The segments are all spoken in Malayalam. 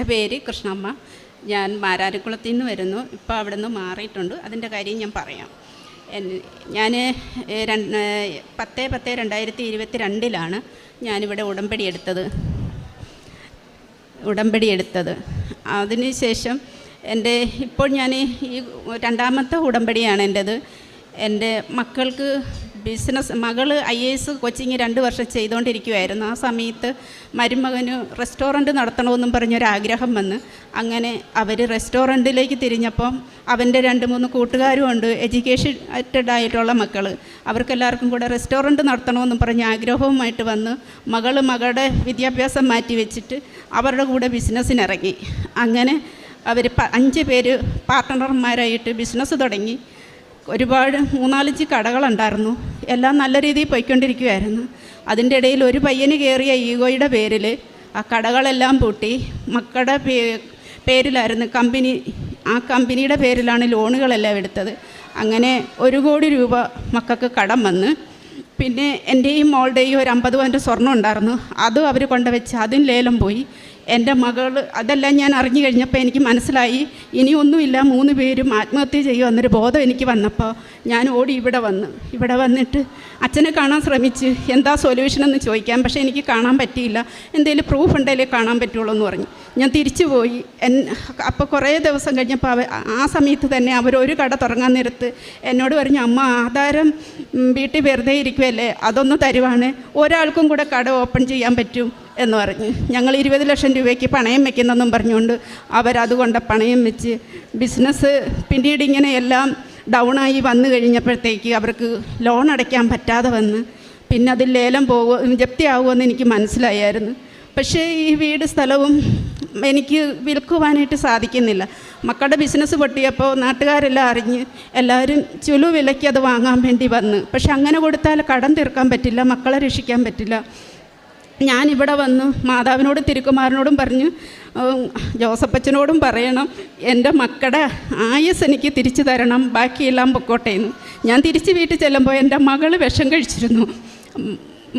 എന്റെ പേര് കൃഷ്ണമ്മ. ഞാൻ മാരാരിക്കുളത്തിൽ നിന്ന് വരുന്നു. ഇപ്പോൾ അവിടെ നിന്ന് മാറിയിട്ടുണ്ട്. അതിന്റെ കാര്യം ഞാൻ പറയാം. ഞാൻ പത്ത് പത്ത് രണ്ടായിരത്തി ഇരുപത്തി രണ്ടിലാണ് ഞാനിവിടെ ഉടമ്പടി എടുത്തത്. ഉടമ്പടി എടുത്തത്. അതിനുശേഷം എന്റെ ഇപ്പോൾ ഞാൻ ഈ രണ്ടാമത്തെ ഉടമ്പടിയാണ് എന്റേത്. എന്റെ മക്കൾക്ക് ബിസിനസ് മകൾ ഐ എ എസ് കോച്ചിങ് രണ്ട് വർഷം ചെയ്തുകൊണ്ടിരിക്കുമായിരുന്നു ആ സമയത്ത് മരുമകന് റെസ്റ്റോറന്റ് നടത്തണമെന്നും പറഞ്ഞൊരാഗ്രഹം വന്ന്. അങ്ങനെ അവർ റെസ്റ്റോറന്റിലേക്ക് തിരിഞ്ഞപ്പം അവന്റെ രണ്ട് മൂന്ന് കൂട്ടുകാരും ഉണ്ട് എഡ്യൂക്കേഷറ്റഡ് ആയിട്ടുള്ള മക്കൾ അവർക്കെല്ലാവർക്കും കൂടെ റെസ്റ്റോറന്റ് നടത്തണമെന്നും പറഞ്ഞ് ആഗ്രഹവുമായിട്ട് വന്ന് മകൾ മകളുടെ വിദ്യാഭ്യാസം മാറ്റി വെച്ചിട്ട് അവരുടെ കൂടെ ബിസിനസ്സിനിറങ്ങി. അങ്ങനെ അവർ അഞ്ച് പേര് പാർട്ട്ണർമാരായിട്ട് ബിസിനസ് തുടങ്ങി. ഒരുപാട് മൂന്നാലഞ്ച് കടകളുണ്ടായിരുന്നു. എല്ലാം നല്ല രീതിയിൽ പോയിക്കൊണ്ടിരിക്കുകയായിരുന്നു അതിന്റെ ഇടയിൽ ഒരു പയ്യന് കയറിയ ഈഗോയുടെ പേരിൽ ആ കടകളെല്ലാം പൂട്ടി. മക്കളുടെ പേ പേരിലായിരുന്നു കമ്പനി ആ കമ്പനിയുടെ പേരിലാണ് ലോണുകളെല്ലാം എടുത്തത്. അങ്ങനെ ഒരു കോടി രൂപ മക്കൾക്ക് കടം വന്ന്. പിന്നെ എന്റെയും മോളുടെയും ഒരു അമ്പത് പവന്റെ സ്വർണം ഉണ്ടായിരുന്നു. അതും അവർ കൊണ്ടുവച്ച് അതും ലേലം പോയി. എന്റെ മകൾ അതെല്ലാം ഞാൻ അറിഞ്ഞു കഴിഞ്ഞപ്പോൾ എനിക്ക് മനസ്സിലായി ഇനിയൊന്നുമില്ല മൂന്ന് പേരും ആത്മഹത്യ ചെയ്യുമെന്നൊരു ബോധം എനിക്ക് വന്നപ്പോൾ ഞാൻ ഓടി ഇവിടെ വന്നു. ഇവിടെ വന്നിട്ട് അച്ഛനെ കാണാൻ ശ്രമിച്ച് എന്താ സൊല്യൂഷൻ എന്ന് ചോദിക്കാം പക്ഷേ എനിക്ക് കാണാൻ പറ്റിയില്ല. എന്തെങ്കിലും പ്രൂഫ് ഉണ്ടെങ്കിലേ കാണാൻ പറ്റുള്ളൂ എന്ന് പറഞ്ഞു. ഞാൻ തിരിച്ചു പോയി. എൻ അപ്പോൾ കുറേ ദിവസം കഴിഞ്ഞപ്പോൾ അവ ആ സമയത്ത് തന്നെ അവരൊരു കട തുടങ്ങാൻ നിരത്ത് എന്നോട് പറഞ്ഞു അമ്മ ആധാരം വീട്ടിൽ വെറുതെ ഇരിക്കുമല്ലേ അതൊന്ന് തരുവാണ്. ഒരാൾക്കും കൂടെ കട ഓപ്പൺ ചെയ്യാൻ പറ്റും. എന്ന് പറഞ്ഞ്. ഞങ്ങൾ ഇരുപത് ലക്ഷം രൂപയ്ക്ക് പണയം വെക്കുന്നെന്നും പറഞ്ഞുകൊണ്ട് അവരതുകൊണ്ട് പണയം വെച്ച് ബിസിനസ് പിന്നീട് ഇങ്ങനെ എല്ലാം ഡൗണായി വന്നു കഴിഞ്ഞപ്പോഴത്തേക്ക് അവർക്ക് ലോൺ അടയ്ക്കാൻ പറ്റാതെ വന്ന് പിന്നെ അതിൽ ലേലം പോകുമോ ജപ്തിയാകുമെന്ന് എനിക്ക് മനസ്സിലായായിരുന്നു. പക്ഷേ ഈ വീട് സ്ഥലവും എനിക്ക് വിൽക്കുവാനായിട്ട് സാധിക്കുന്നില്ല. മക്കളുടെ ബിസിനസ് പൊട്ടിയപ്പോൾ നാട്ടുകാരെല്ലാം അറിഞ്ഞ് എല്ലാവരും ചുലു വിലയ്ക്ക് അത് വാങ്ങാൻ വേണ്ടി വന്ന്. പക്ഷെ അങ്ങനെ കൊടുത്താൽ കടം തീർക്കാൻ പറ്റില്ല മക്കളെ രക്ഷിക്കാൻ പറ്റില്ല. ഞാനിവിടെ വന്നു മാതാവിനോടും തിരുക്കുമാരനോടും പറഞ്ഞു ജോസഫച്ചനോടും പറയണം എന്റെ മക്കളുടെ ആയുസ് എനിക്ക് തിരിച്ചു തരണം ബാക്കിയെല്ലാം പൊക്കോട്ടേന്ന് ഞാൻ തിരിച്ച് വീട്ടിൽ ചെല്ലുമ്പോൾ എന്റെ മകൾ വിഷം കഴിച്ചിരുന്നു.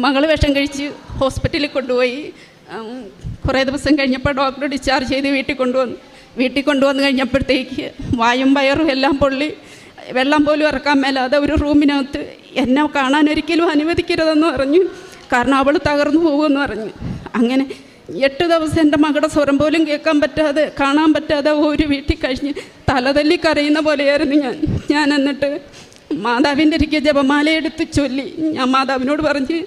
മകൾ വിഷം കഴിച്ച് ഹോസ്പിറ്റലിൽ കൊണ്ടുപോയി. കുറേ ദിവസം കഴിഞ്ഞപ്പോൾ ഡോക്ടർ ഡിസ്ചാർജ് ചെയ്ത് വീട്ടിൽ കൊണ്ടുവന്നു വീട്ടിൽ കൊണ്ടുവന്ന് കഴിഞ്ഞപ്പോഴത്തേക്ക് വായും വയറും എല്ലാം പൊള്ളി വെള്ളം പോലും ഇറക്കാൻ മേലാതെ ഒരു റൂമിനകത്ത് എന്നെ കാണാൻ ഒരിക്കലും അനുവദിക്കരുതെന്ന് പറഞ്ഞു. കാരണം അവൾ തകർന്നു പോകുമെന്ന് പറഞ്ഞു. അങ്ങനെ എട്ട് ദിവസം എന്റെ മകളുടെ സ്വരം പോലും കേൾക്കാൻ പറ്റാതെ കാണാൻ പറ്റാതെ ഒരു വീട്ടിൽ കഴിഞ്ഞ് തലതല്ലി കരയുന്ന പോലെയായിരുന്നു ഞാൻ. ഞാൻ എന്നിട്ട് മാതാവിന്റെ ഇരിക്കുക ജപമാല എടുത്ത് ചൊല്ലി. ഞാൻ മാതാവിനോട് പറഞ്ഞ്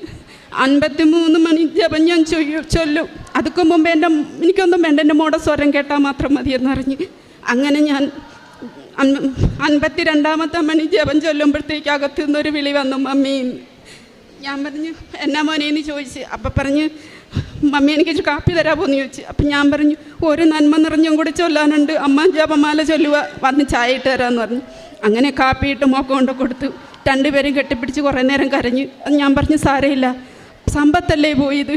അൻപത്തി മൂന്ന് മണി ജപം ഞാൻ ചൊല്ലും. അതൊക്കെ മുമ്പ് എന്റെ എനിക്കൊന്നും വേണ്ട എന്റെ മോടെ സ്വരം കേട്ടാൽ മാത്രം മതിയെന്നറിഞ്ഞ് അങ്ങനെ ഞാൻ അൻ- അൻപത്തി രണ്ടാമത്തെ മണി ജപം ചൊല്ലുമ്പോഴത്തേക്ക് അകത്തു നിന്നൊരു വിളി വന്നു മമ്മി. ഞാൻ പറഞ്ഞു എന്നാ മോനെ എന്ന് ചോദിച്ച്. അപ്പം പറഞ്ഞ് മമ്മി എനിക്ക് കാപ്പി തരാമോ എന്ന് ചോദിച്ചു. അപ്പം ഞാൻ പറഞ്ഞു ഒരു നന്മ നിറഞ്ഞും കൂടെ ചൊല്ലാനുണ്ട്. അമ്മ ജപമാല ചൊല്ലുക വന്ന് ചായ ഇട്ട് തരാമെന്ന് പറഞ്ഞു. അങ്ങനെ കാപ്പി ഇട്ട് മോക്കം കൊണ്ട് കൊടുത്തു രണ്ടുപേരും കെട്ടിപ്പിടിച്ച് കുറേ നേരം കരഞ്ഞു. ഞാൻ പറഞ്ഞു സാരമില്ല. സമ്പത്തല്ലേ പോയത്?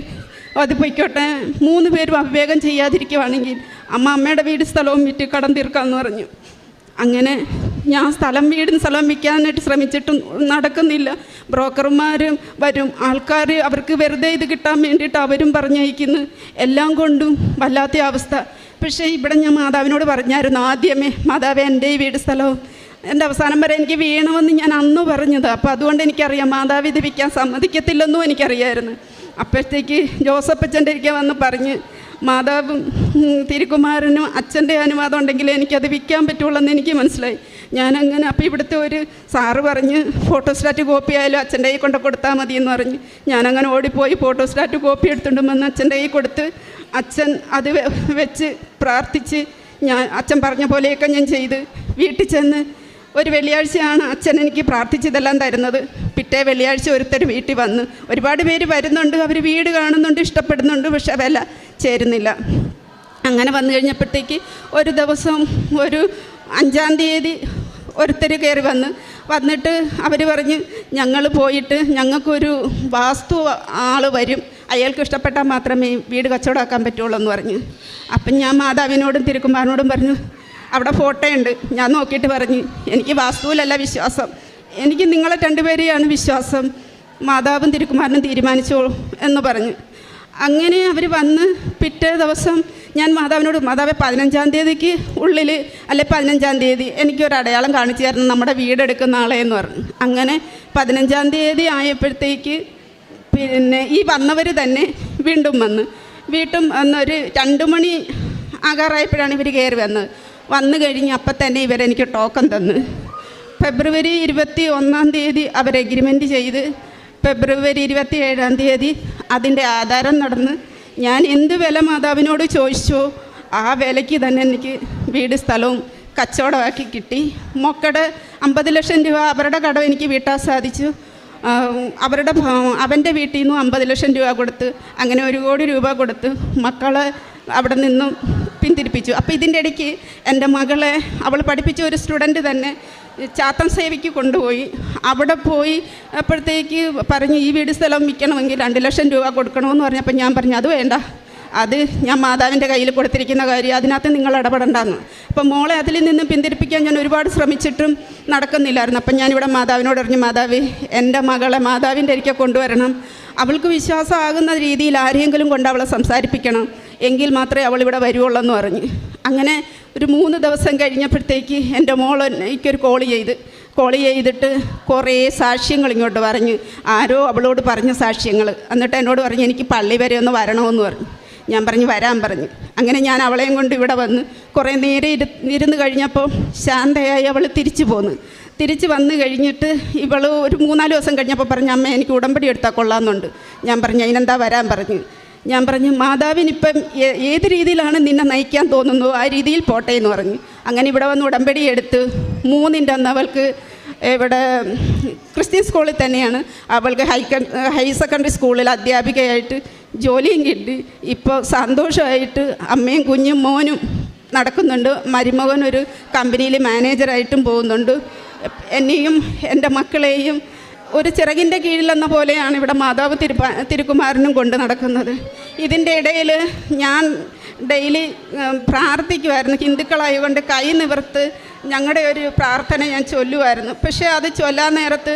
അത് പൊയ്ക്കോട്ടെ. മൂന്ന് പേരും അവിവേകം ചെയ്യാതിരിക്കുവാണെങ്കിൽ അമ്മ അമ്മയുടെ വീട് സ്ഥലവും വിറ്റ് കടം തീർക്കാമെന്ന് പറഞ്ഞു. അങ്ങനെ ഞാൻ സ്ഥലം വീടും സ്ഥലം വിൽക്കാനായിട്ട് ശ്രമിച്ചിട്ടും നടക്കുന്നില്ല. ബ്രോക്കർമാരും വരും. ആൾക്കാർ അവർക്ക് വെറുതെ ഇത് കിട്ടാൻ വേണ്ടിയിട്ട് അവരും പറഞ്ഞയക്കുന്നു. എല്ലാം കൊണ്ടും വല്ലാത്ത അവസ്ഥ. പക്ഷേ ഇവിടെ ഞാൻ മാതാവിനോട് പറഞ്ഞായിരുന്നു ആദ്യമേ മാതാവ് എന്റെ ഈ വീട് സ്ഥലവും എന്റെ അവസാനം വരെ എനിക്ക് വീണമെന്ന് ഞാൻ അന്ന് പറഞ്ഞത്. അപ്പോൾ അതുകൊണ്ട് എനിക്കറിയാം മാതാവ് ഇത് വിൽക്കാൻ സമ്മതിക്കത്തില്ലെന്നും എനിക്കറിയായിരുന്നു. അപ്പോഴത്തേക്ക് ജോസഫ് അച്ഛന്റെ ഇരിക്കെ വന്ന് പറഞ്ഞ് മാതാവും തിരുകുമാരനും അച്ഛന്റെ അനുവാദം ഉണ്ടെങ്കിൽ എനിക്കത് വിൽക്കാൻ പറ്റുള്ളൂ എന്ന് എനിക്ക് മനസ്സിലായി. ഞാനങ്ങനെ അപ്പോൾ ഇവിടുത്തെ ഒരു സാറ് പറഞ്ഞ് ഫോട്ടോസ്റ്റാറ്റ് കോപ്പി ആയാലും അച്ഛന്റെ കയ്യിൽ കൊണ്ട് കൊടുത്താൽ മതി എന്ന് പറഞ്ഞ്. ഞാനങ്ങനെ ഓടിപ്പോയി ഫോട്ടോസ്റ്റാറ്റ് കോപ്പി എടുത്തുകൊണ്ട് വന്ന് അച്ഛന്റെ കയ്യിൽ കൊടുത്ത് അച്ഛൻ അത് വെച്ച് പ്രാർത്ഥിച്ച് ഞാൻ അച്ഛൻ പറഞ്ഞ പോലെയൊക്കെ ഞാൻ ചെയ്ത് വീട്ടിൽ ചെന്ന് ഒരു വെള്ളിയാഴ്ചയാണ് അച്ഛൻ എനിക്ക് പ്രാർത്ഥിച്ചതെല്ലാം തരുന്നത്. പിറ്റേ വെള്ളിയാഴ്ച ഒരുത്തർ വീട്ടിൽ വന്ന് ഒരുപാട് പേര് വരുന്നുണ്ട്. അവർ വീട് കാണുന്നുണ്ട് ഇഷ്ടപ്പെടുന്നുണ്ട് പക്ഷെ വില ചേരുന്നില്ല. അങ്ങനെ വന്നു കഴിഞ്ഞപ്പോഴത്തേക്ക് ഒരു ദിവസം ഒരു അഞ്ചാം തീയതി ഒരുത്തർ കയറി വന്ന് വന്നിട്ട് അവർ പറഞ്ഞ് ഞങ്ങൾ പോയിട്ട് ഞങ്ങൾക്കൊരു വാസ്തു ആൾ വരും. അയാൾക്ക് ഇഷ്ടപ്പെട്ടാൽ മാത്രമേ വീട് കച്ചവടമാക്കാൻ പറ്റുള്ളൂ എന്ന് പറഞ്ഞ്. അപ്പം ഞാൻ മാതാവിനോടും തിരുക്കുമാറിനോടും പറഞ്ഞു അവിടെ ഫോട്ടോ ഉണ്ട് ഞാൻ നോക്കിയിട്ട് പറഞ്ഞു എനിക്ക് വാസ്തുവിലല്ല വിശ്വാസം. എനിക്ക് നിങ്ങളെ രണ്ടുപേരെയാണ് വിശ്വാസം. മാതാവും തിരുക്കുമാരനും തീരുമാനിച്ചോളൂ എന്ന് പറഞ്ഞു. അങ്ങനെ അവർ വന്ന് പിറ്റേ ദിവസം ഞാൻ മാതാവിനോട് മാതാവെ പതിനഞ്ചാം തീയതിക്ക് ഉള്ളിൽ അല്ലെ പതിനഞ്ചാം തീയതി എനിക്കൊരു അടയാളം കാണിച്ചു തരണം നമ്മുടെ വീടെടുക്കുന്ന ആളെ എന്ന് പറഞ്ഞു. അങ്ങനെ പതിനഞ്ചാം തീയതി ആയപ്പോഴത്തേക്ക് പിന്നെ ഈ വന്നവർ തന്നെ വീണ്ടും വന്ന്. വീട്ടും വന്നൊരു രണ്ട് മണി ആകാറായപ്പോഴാണ് ഇവർ കയറി വന്നത്. വന്നു കഴിഞ്ഞ് അപ്പം തന്നെ ഇവരെനിക്ക് ടോക്കൺ തന്ന്. ഫെബ്രുവരി ഇരുപത്തി ഒന്നാം തീയതി അവർ എഗ്രിമെന്റ് ചെയ്ത്. ഫെബ്രുവരി ഇരുപത്തി ഏഴാം തീയതി അതിന്റെ ആധാരം നടന്ന്. ഞാൻ എന്ത് വില മാതാവിനോട് ചോദിച്ചോ ആ വിലയ്ക്ക് തന്നെ എനിക്ക് വീട് സ്ഥലവും കച്ചവടമാക്കി കിട്ടി. മൊക്കടെ അമ്പത് ലക്ഷം രൂപ അവരുടെ കടം എനിക്ക് വീട്ടാൻ സാധിച്ചു. അവരുടെ അവന്റെ വീട്ടിൽ നിന്നും അമ്പത് ലക്ഷം രൂപ കൊടുത്ത് അങ്ങനെ ഒരു കോടി രൂപ കൊടുത്ത് മക്കളെ അവിടെ നിന്നും പിന്തിരിപ്പിച്ചു. അപ്പോൾ ഇതിന്റെ ഇടയ്ക്ക് എന്റെ മകളെ അവൾ പഠിപ്പിച്ച ഒരു സ്റ്റുഡന്റ് തന്നെ ചാത്തം സേവയ്ക്ക് കൊണ്ടുപോയി. അവിടെ പോയി അപ്പോഴത്തേക്ക് പറഞ്ഞു ഈ വീട് സ്ഥലം വിൽക്കണമെങ്കിൽ രണ്ട് ലക്ഷം രൂപ കൊടുക്കണമെന്ന് പറഞ്ഞപ്പോൾ ഞാൻ പറഞ്ഞു അത് വേണ്ട. അത് ഞാൻ മാതാവിന്റെ കയ്യിൽ കൊടുത്തിരിക്കുന്ന കാര്യം. അതിനകത്ത് നിങ്ങൾ ഇടപെടണ്ടെന്ന്. അപ്പം മോളെ അതിൽ നിന്ന് പിന്തിരിപ്പിക്കാൻ ഞാൻ ഒരുപാട് ശ്രമിച്ചിട്ടും നടക്കുന്നില്ലായിരുന്നു. അപ്പം ഞാനിവിടെ മാതാവിനോട് അറിഞ്ഞു മാതാവ് എന്റെ മകളെ മാതാവിന്റെ അരിക്കെ കൊണ്ടുവരണം. അവൾക്ക് വിശ്വാസമാകുന്ന രീതിയിൽ ആരെങ്കിലും കൊണ്ട് അവളെ സംസാരിപ്പിക്കണം. എങ്കിൽ മാത്രമേ അവൾ ഇവിടെ വരുവുള്ളൂ എന്ന് പറഞ്ഞു. അങ്ങനെ ഒരു മൂന്ന് ദിവസം കഴിഞ്ഞപ്പോഴത്തേക്ക് എന്റെ മോൾ എനിക്കൊരു കോൾ ചെയ്ത് കോൾ ചെയ്തിട്ട് കുറേ സാക്ഷ്യങ്ങൾ ഇങ്ങോട്ട് പറഞ്ഞു. ആരോ അവളോട് പറഞ്ഞ സാക്ഷ്യങ്ങൾ. എന്നിട്ട് എന്നോട് പറഞ്ഞു എനിക്ക് പള്ളി വരെ ഒന്ന് വരണമെന്ന് പറഞ്ഞു. ഞാൻ പറഞ്ഞു വരാൻ പറഞ്ഞു. അങ്ങനെ ഞാൻ അവളെയും കൊണ്ട് ഇവിടെ വന്ന് കുറേ നേരം ഇരു ഇരുന്ന് കഴിഞ്ഞപ്പോൾ ശാന്തയായി അവൾ തിരിച്ചു പോന്നു. തിരിച്ച് വന്ന് കഴിഞ്ഞിട്ട് ഇവൾ ഒരു മൂന്നാൽ ദിവസം കഴിഞ്ഞപ്പോൾ പറഞ്ഞു അമ്മ എനിക്ക് ഉടമ്പടി എടുത്താൽ കൊള്ളാമെന്നുണ്ട്. ഞാൻ പറഞ്ഞു അതിനെന്താ വരാൻ? പറഞ്ഞു. ഞാൻ പറഞ്ഞു മാതാവിനിപ്പം ഏത് രീതിയിലാണ് നിന്നെ നയിക്കാൻ തോന്നുന്നു? ആ രീതിയിൽ പോട്ടെ എന്ന് പറഞ്ഞു. അങ്ങനെ ഇവിടെ വന്ന് ഉടമ്പടി എടുത്ത് മൂന്നിന്റെ അന്ന് അവൾക്ക് ഇവിടെ ക്രിസ്ത്യൻ സ്കൂളിൽ തന്നെയാണ്. അവൾക്ക് ഹൈ ഹൈ സെക്കൻഡറി സ്കൂളിൽ അധ്യാപികയായിട്ട് ജോലിയും കിട്ടി. ഇപ്പോൾ സന്തോഷമായിട്ട് അമ്മയും കുഞ്ഞും മോനും നടക്കുന്നുണ്ട്. മരുമകൻ ഒരു കമ്പനിയിൽ മാനേജറായിട്ടും പോകുന്നുണ്ട്. എന്നെയും എന്റെ മക്കളെയും ഒരു ചിറകിന്റെ കീഴിലെന്ന പോലെയാണ് ഇവിടെ മാതാവ് തിരുപ്പ തിരുക്കുമാരനും കൊണ്ട് നടക്കുന്നത്. ഇതിന്റെ ഇടയിൽ ഞാൻ ഡെയിലി പ്രാർത്ഥിക്കുമായിരുന്നു ഹിന്ദുക്കളായതുകൊണ്ട് കൈ നിവർത്ത് ഞങ്ങളുടെ ഒരു പ്രാർത്ഥന ഞാൻ ചൊല്ലുമായിരുന്നു പക്ഷേ അത് ചൊല്ലാൻ നേരത്ത്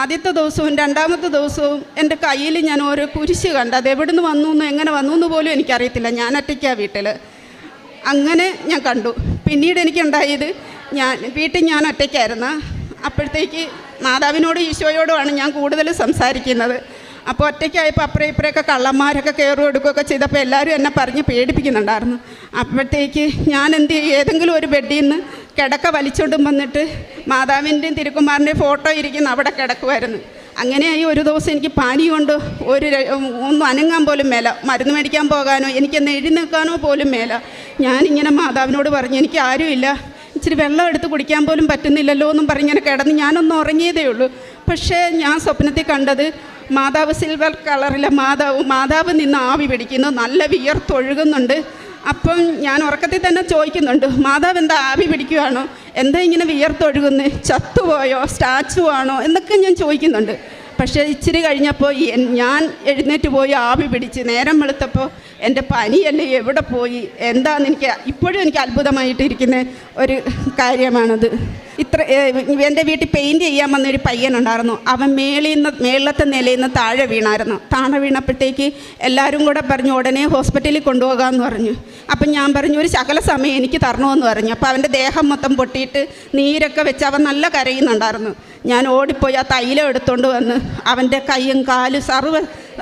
ആദ്യത്തെ ദിവസവും രണ്ടാമത്തെ ദിവസവും എന്റെ കയ്യിൽ ഞാൻ ഓരോ കുരിശ് കണ്ട് അത് എവിടുന്ന് വന്നു എന്ന് എങ്ങനെ വന്നു എന്ന് പോലും എനിക്കറിയത്തില്ല. ഞാൻ ഒറ്റയ്ക്കാ വീട്ടിൽ അങ്ങനെ ഞാൻ കണ്ടു. പിന്നീട് എനിക്കുണ്ടായത് ഞാൻ വീട്ടിൽ ഞാൻ ഒറ്റയ്ക്കായിരുന്നു. അപ്പോഴത്തേക്ക് മാതാവിനോടും ഈശോയോടുമാണ് ഞാൻ കൂടുതൽ സംസാരിക്കുന്നത്. അപ്പോൾ ഒറ്റയ്ക്കായപ്പോൾ അപ്പുറം ഇപ്പുറമൊക്കെ കള്ളന്മാരൊക്കെ കയറും എടുക്കുകയൊക്കെ ചെയ്തപ്പോൾ എല്ലാവരും എന്നെ പറഞ്ഞ് പേടിപ്പിക്കുന്നുണ്ടായിരുന്നു. അപ്പോഴത്തേക്ക് ഞാൻ എന്ത് ചെയ്യും? ഏതെങ്കിലും ഒരു ബെഡിൽ നിന്ന് കിടക്ക വലിച്ചോണ്ടും വന്നിട്ട് മാതാവിന്റെയും തിരുക്കുമാറിന്റെയും ഫോട്ടോ ഇരിക്കുന്ന അവിടെ കിടക്കുമായിരുന്നു അങ്ങനെയായി ഒരു ദിവസം എനിക്ക് പനി കൊണ്ട് ഒരു ഒന്നും അനങ്ങാൻ പോലും മേല. മരുന്ന് മേടിക്കാൻ പോകാനോ എനിക്കൊന്ന് എഴുന്നേൽക്കാനോ പോലും മേല. ഞാനിങ്ങനെ മാതാവിനോട് പറഞ്ഞു എനിക്ക് ആരുമില്ല. ഇച്ചിരി വെള്ളം എടുത്ത് കുടിക്കാൻ പോലും പറ്റുന്നില്ലല്ലോ എന്നും പറഞ്ഞിങ്ങനെ കിടന്ന് ഞാനൊന്ന് ഉറങ്ങിയതേ ഉള്ളൂ. പക്ഷേ ഞാൻ സ്വപ്നത്തിൽ കണ്ടത് മാതാവ് സിൽവർ കളറിലെ മാതാവ് മാതാവ് നിന്ന് ആവി പിടിക്കുന്നു നല്ല വിയർത്തൊഴുകുന്നുണ്ട് അപ്പം ഞാൻ ഉറക്കത്തിൽ തന്നെ ചോദിക്കുന്നുണ്ട് മാതാവ് എന്താ ആവി പിടിക്കുവാണോ? എന്താ ഇങ്ങനെ വിയർത്തൊഴുകുന്നത് ചത്തുപോയോ? സ്റ്റാച്ചു ആണോ? എന്നൊക്കെ ഞാൻ ചോദിക്കുന്നുണ്ട്. പക്ഷേ ഇച്ചിരി കഴിഞ്ഞപ്പോൾ ഞാൻ എഴുന്നേറ്റ് പോയി ആവി പിടിച്ച് നേരം വെളുത്തപ്പോൾ എന്റെ പനിയല്ലേ എവിടെ പോയി? എന്താണെന്ന് എനിക്ക് ഇപ്പോഴും എനിക്ക് അത്ഭുതമായിട്ടിരിക്കുന്ന ഒരു കാര്യമാണത്. ഇത്ര എന്റെ വീട്ടിൽ പെയിന്റ് ചെയ്യാൻ വന്നൊരു പയ്യനുണ്ടായിരുന്നു. അവൻ മേളിൽ നിന്ന് മേളത്തെ നിലയിൽ നിന്ന് താഴെ വീണായിരുന്നു. താഴെ വീണപ്പോഴത്തേക്ക് എല്ലാവരും കൂടെ പറഞ്ഞു ഉടനെ ഹോസ്പിറ്റലിൽ കൊണ്ടുപോകാമെന്ന് പറഞ്ഞു. അപ്പം ഞാൻ പറഞ്ഞു ഒരു ശകല സമയം എനിക്ക് തരണമെന്ന് പറഞ്ഞു. അപ്പോൾ അവന്റെ ദേഹം മൊത്തം പൊട്ടിയിട്ട് നീരൊക്കെ വെച്ച് അവൻ നല്ല കരയുന്നുണ്ടായിരുന്നു. ഞാൻ ഓടിപ്പോയി ആ തൈലം എടുത്തുകൊണ്ട് വന്ന് അവന്റെ കൈയും കാലും സർവ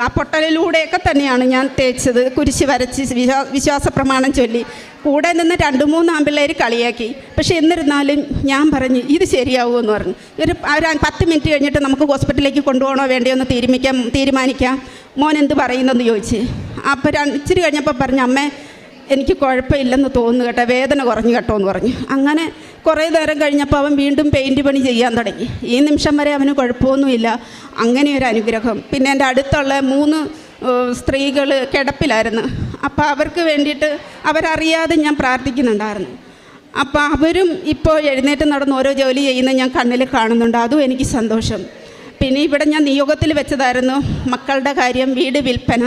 ആ പൊട്ടലിലൂടെയൊക്കെ തന്നെയാണ് ഞാൻ തേച്ചത്. കുരിശ് വരച്ച് വിശ്വാ വിശ്വാസ പ്രമാണം ചൊല്ലി. കൂടെ നിന്ന് രണ്ട് മൂന്ന് ആമ്പിള്ളേർ കളിയാക്കി. പക്ഷേ എന്നിരുന്നാലും ഞാൻ പറഞ്ഞു ഇത് ശരിയാവൂ എന്ന് പറഞ്ഞു. ഒരു ഒരു പത്ത് മിനിറ്റ് കഴിഞ്ഞിട്ട് നമുക്ക് ഹോസ്പിറ്റലിലേക്ക് കൊണ്ടുപോകണോ വേണ്ടോ എന്ന് തീരുമാനിക്കാം. തീരുമാനിക്കാം മോൻ എന്ത് പറയുന്നെന്ന് ചോദിച്ച്. അപ്പോൾ ഇച്ചിരി കഴിഞ്ഞപ്പോൾ പറഞ്ഞു അമ്മേ എനിക്ക് കുഴപ്പമില്ലെന്ന് തോന്നുന്നു കേട്ടോ വേദന കുറഞ്ഞു കേട്ടോ എന്ന് പറഞ്ഞു. അങ്ങനെ കുറേ നേരം കഴിഞ്ഞപ്പോൾ അവൻ വീണ്ടും പെയിന്റ് പണി ചെയ്യാൻ തുടങ്ങി. ഈ നിമിഷം വരെ അവന് കുഴപ്പമൊന്നുമില്ല. അങ്ങനെ ഒരു അനുഗ്രഹം. പിന്നെ എന്റെ അടുത്തുള്ള മൂന്ന് സ്ത്രീകൾ കിടപ്പിലായിരുന്നു. അപ്പോൾ അവർക്ക് വേണ്ടിയിട്ട് അവരറിയാതെ ഞാൻ പ്രാർത്ഥിക്കുന്നുണ്ടായിരുന്നു. അപ്പോൾ അവരും ഇപ്പോൾ എഴുന്നേറ്റ് നടന്ന് ഓരോ ജോലി ചെയ്യുന്ന ഞാൻ കണ്ണിൽ കാണുന്നുണ്ട്. അതും എനിക്ക് സന്തോഷം. പിന്നെ ഇവിടെ ഞാൻ നിയോഗത്തിൽ വെച്ചതായിരുന്നു മക്കളുടെ കാര്യം വീട് വിൽപ്പന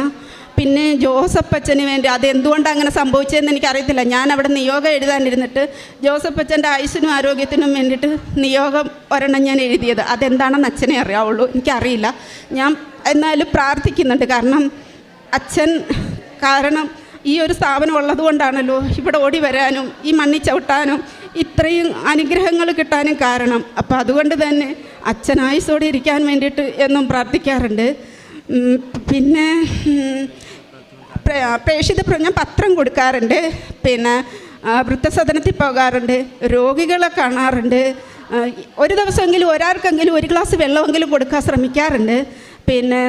പിന്നെ ജോസഫ് അച്ഛന് വേണ്ടി അത് എന്തുകൊണ്ടാണ് അങ്ങനെ സംഭവിച്ചതെന്ന് എനിക്കറിയത്തില്ല. ഞാൻ അവിടെ നിയോഗം എഴുതാനിരുന്നിട്ട് ജോസഫ് അച്ഛന്റെ ആയുസ്സിനും ആരോഗ്യത്തിനും വേണ്ടിയിട്ട് നിയോഗം ഒരെണ്ണം ഞാൻ എഴുതിയത്. അതെന്താണെന്ന് അച്ഛനെ അറിയാവുള്ളൂ. എനിക്കറിയില്ല. ഞാൻ എന്നാലും പ്രാർത്ഥിക്കുന്നുണ്ട്. കാരണം അച്ഛൻ കാരണം ഈ ഒരു സ്ഥാപനം ഉള്ളത് കൊണ്ടാണല്ലോ ഇവിടെ ഓടി വരാനും ഈ മണ്ണി ചവിട്ടാനും ഇത്രയും അനുഗ്രഹങ്ങൾ കിട്ടാനും കാരണം. അപ്പോൾ അതുകൊണ്ട് തന്നെ അച്ഛൻ ആയുസോടെ ഇരിക്കാൻ വേണ്ടിയിട്ട് എന്നും പ്രാർത്ഥിക്കാറുണ്ട്. പിന്നെ പ്രേക്ഷിത പ്ര- ഞാൻ പത്രം കൊടുക്കാറുണ്ട്. പിന്നെ വൃദ്ധസദനത്തിൽ പോകാറുണ്ട്. രോഗികളെ കാണാറുണ്ട്. ഒരു ദിവസമെങ്കിലും ഒരാൾക്കെങ്കിലും ഒരു ഗ്ലാസ് വെള്ളമെങ്കിലും കൊടുക്കാൻ ശ്രമിക്കാറുണ്ട്. പിന്നെ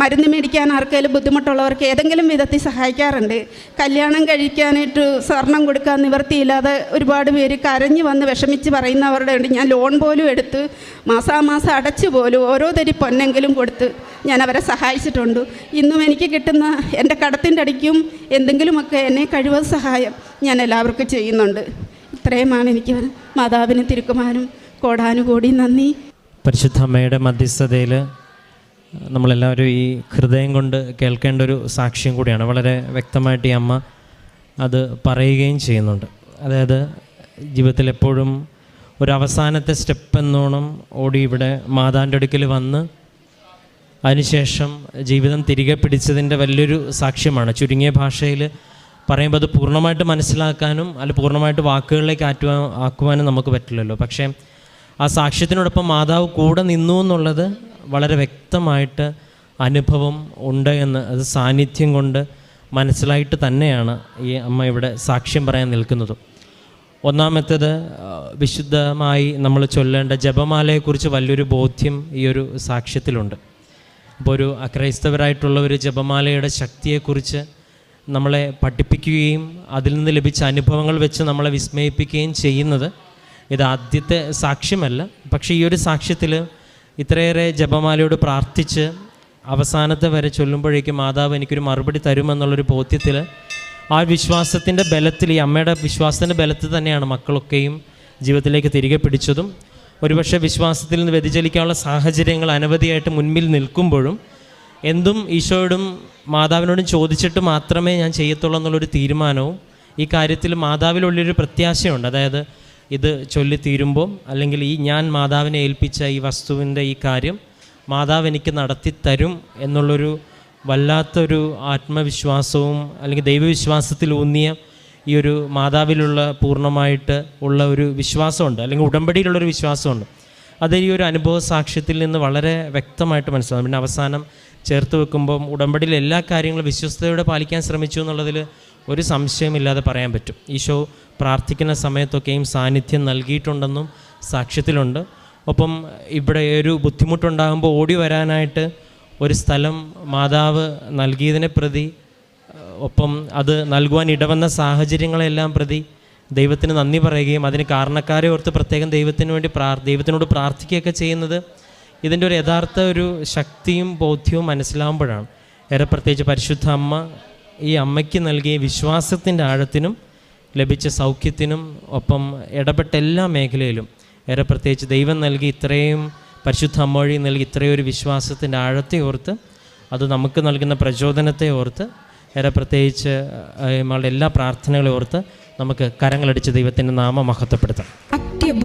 മരുന്ന് മേടിക്കാൻ ആർക്കെങ്കിലും ബുദ്ധിമുട്ടുള്ളവർക്ക് ഏതെങ്കിലും വിധത്തിൽ സഹായിക്കാറുണ്ട്. കല്യാണം കഴിക്കാനായിട്ട് സ്വർണം കൊടുക്കാൻ നിവർത്തിയില്ലാതെ ഒരുപാട് പേര് കരഞ്ഞു വന്ന് വിഷമിച്ച് പറയുന്നവരുടെ ഉണ്ട്. ഞാൻ ലോൺ പോലും എടുത്ത് മാസാമാസം അടച്ചു പോലും ഓരോ തരി പൊന്നെങ്കിലും കൊടുത്ത് ഞാൻ അവരെ സഹായിച്ചിട്ടുണ്ട്. ഇന്നും എനിക്ക് കിട്ടുന്ന എന്റെ കടത്തിന്റെ അടിക്കും എന്തെങ്കിലുമൊക്കെ എന്നെ കഴിവ് സഹായം ഞാൻ എല്ലാവർക്കും ചെയ്യുന്നുണ്ട്. ഇത്രയുമാണ് എനിക്ക് മാതാവിന് തിരുക്കുമാനും കോടാനുകൂടി നന്ദി. പരിശുദ്ധമ്മയുടെ മധ്യസ്ഥതയിൽ നമ്മളെല്ലാവരും ഈ ഹൃദയം കൊണ്ട് കേൾക്കേണ്ട ഒരു സാക്ഷ്യം കൂടിയാണ്. വളരെ വ്യക്തമായിട്ട് ഈ അമ്മ അത് പറയുകയും ചെയ്യുന്നുണ്ട്. അതായത് ജീവിതത്തിൽ എപ്പോഴും ഒരു അവസാനത്തെ സ്റ്റെപ്പ് എന്നോണം ഓടി ഇവിടെ മാതാന്റെ അടുക്കൽ വന്ന് അതിനുശേഷം ജീവിതം തിരികെ പിടിച്ചതിന്റെ വലിയൊരു സാക്ഷ്യമാണ്. ചുരുങ്ങിയ ഭാഷയിൽ പറയുമ്പോൾ അത് പൂർണമായിട്ട് മനസ്സിലാക്കാനും അല്ല പൂർണമായിട്ട് വാക്കുകളിലേക്ക് ആറ്റുവാ ആക്കുവാനും നമുക്ക് പറ്റില്ലല്ലോ. പക്ഷേ ആ സാക്ഷ്യത്തിനോടൊപ്പം മാതാവ് കൂടെ നിന്നു എന്നുള്ളത് വളരെ വ്യക്തമായിട്ട് അനുഭവം ഉണ്ട് എന്ന് അത് സാന്നിധ്യം കൊണ്ട് മനസ്സിലായിട്ട് തന്നെയാണ് ഈ അമ്മ ഇവിടെ സാക്ഷ്യം പറയാൻ നിൽക്കുന്നത്. ഒന്നാമത്തേത് വിശുദ്ധമായി നമ്മൾ ചൊല്ലേണ്ട ജപമാലയെക്കുറിച്ച് വലിയൊരു ബോധ്യം ഈ ഒരു സാക്ഷ്യത്തിലുണ്ട്. അപ്പോൾ ഒരു അക്രൈസ്തവരായിട്ടുള്ള ഒരു ജപമാലയുടെ ശക്തിയെക്കുറിച്ച് നമ്മളെ പഠിപ്പിക്കുകയും അതിൽ നിന്ന് ലഭിച്ച അനുഭവങ്ങൾ വെച്ച് നമ്മളെ വിസ്മയിപ്പിക്കുകയും ചെയ്യുന്നത് ഇത് ആദ്യത്തെ സാക്ഷ്യമല്ല. പക്ഷേ ഈ ഒരു സാക്ഷ്യത്തിൽ ഇത്രയേറെ ജപമാലയോട് പ്രാർത്ഥിച്ച് അവസാനത്തെ വരെ ചൊല്ലുമ്പോഴേക്കും മാതാവ് എനിക്കൊരു മറുപടി തരുമെന്നുള്ളൊരു ബോധ്യത്തിൽ ആ വിശ്വാസത്തിന്റെ ബലത്തിൽ ഈ അമ്മയുടെ വിശ്വാസത്തിന്റെ ബലത്തിൽ തന്നെയാണ് മക്കളൊക്കെയും ജീവിതത്തിലേക്ക് തിരികെ പിടിച്ചതും. ഒരുപക്ഷെ വിശ്വാസത്തിൽ നിന്ന് വ്യതിചലിക്കാനുള്ള സാഹചര്യങ്ങൾ അനവധിയായിട്ട് മുൻപിൽ നിൽക്കുമ്പോഴും എന്തും ഈശോയോടും മാതാവിനോടും ചോദിച്ചിട്ട് മാത്രമേ ഞാൻ ചെയ്യത്തുള്ളൂ എന്നുള്ളൊരു തീരുമാനവും ഈ കാര്യത്തിൽ മാതാവിലുള്ളൊരു പ്രത്യാശയുണ്ട്. അതായത് ഇത് ചൊല്ലി തീരുമ്പോൾ അല്ലെങ്കിൽ ഈ ഞാൻ മാതാവിനെ ഏൽപ്പിച്ച ഈ വസ്തുവിന്റെ ഈ കാര്യം മാതാവ് എനിക്ക് നടത്തി തരും എന്നുള്ളൊരു വല്ലാത്തൊരു ആത്മവിശ്വാസവും അല്ലെങ്കിൽ ദൈവവിശ്വാസത്തിൽ ഊന്നിയ ഈ ഒരു മാതാവിലുള്ള പൂർണമായിട്ട് ഉള്ള ഒരു വിശ്വാസമുണ്ട് അല്ലെങ്കിൽ ഉടമ്പടിയിലുള്ളൊരു വിശ്വാസമുണ്ട്. അത് ഈ ഒരു അനുഭവ സാക്ഷ്യത്തിൽ നിന്ന് വളരെ വ്യക്തമായിട്ട് മനസ്സിലാകും. പിന്നെ അവസാനം ചേർത്ത് വെക്കുമ്പം ഉടമ്പടിയിൽ എല്ലാ കാര്യങ്ങളും വിശ്വസ്തയോടെ പാലിക്കാൻ ശ്രമിച്ചു എന്നുള്ളതിൽ ഒരു സംശയമില്ലാതെ പറയാൻ പറ്റും. ഈശോ പ്രാർത്ഥിക്കുന്ന സമയത്തൊക്കെയും സാന്നിധ്യം നൽകിയിട്ടുണ്ടെന്നും സാക്ഷ്യത്തിലുണ്ട്. ഒപ്പം ഇവിടെ ഒരു ബുദ്ധിമുട്ടുണ്ടാകുമ്പോൾ ഓടി വരാനായിട്ട് ഒരു സ്ഥലം മാതാവ് നൽകിയതിനെ പ്രതി ഒപ്പം അത് നൽകുവാൻ ഇടവന്ന സാഹചര്യങ്ങളെല്ലാം പ്രതി ദൈവത്തിന് നന്ദി പറയുകയും അതിന് കാരണക്കാരെ ഓർത്ത് പ്രത്യേകം ദൈവത്തിന് വേണ്ടി പ്രാർ ദൈവത്തിനോട് പ്രാർത്ഥിക്കുകയൊക്കെ ചെയ്യുന്നത് ഇതിന്റെ ഒരു യഥാർത്ഥ ഒരു ശക്തിയും ബോധ്യവും മനസ്സിലാവുമ്പോഴാണ്. ഏറെ പ്രത്യേകിച്ച് പരിശുദ്ധ അമ്മ ഈ അമ്മയ്ക്ക് നൽകിയ വിശ്വാസത്തിന്റെ ആഴത്തിനും ലഭിച്ച സൗഖ്യത്തിനും ഒപ്പം ഇടപെട്ട എല്ലാ മേഖലയിലും ഏറെ പ്രത്യേകിച്ച് ദൈവം നൽകി ഇത്രയും പരിശുദ്ധ അമ്മവഴി നൽകി ഇത്രയും ഒരു വിശ്വാസത്തിന്റെ ആഴത്തെ ഓർത്ത് അത് നമുക്ക് നൽകുന്ന പ്രചോദനത്തെ ഓർത്ത് ഏറെ പ്രത്യേകിച്ച് നമ്മളുടെ എല്ലാ പ്രാർത്ഥനകളെ ഓർത്ത് നമുക്ക് കരങ്ങളടിച്ച് ദൈവത്തിന്റെ നാമം മഹത്വപ്പെടുത്താം.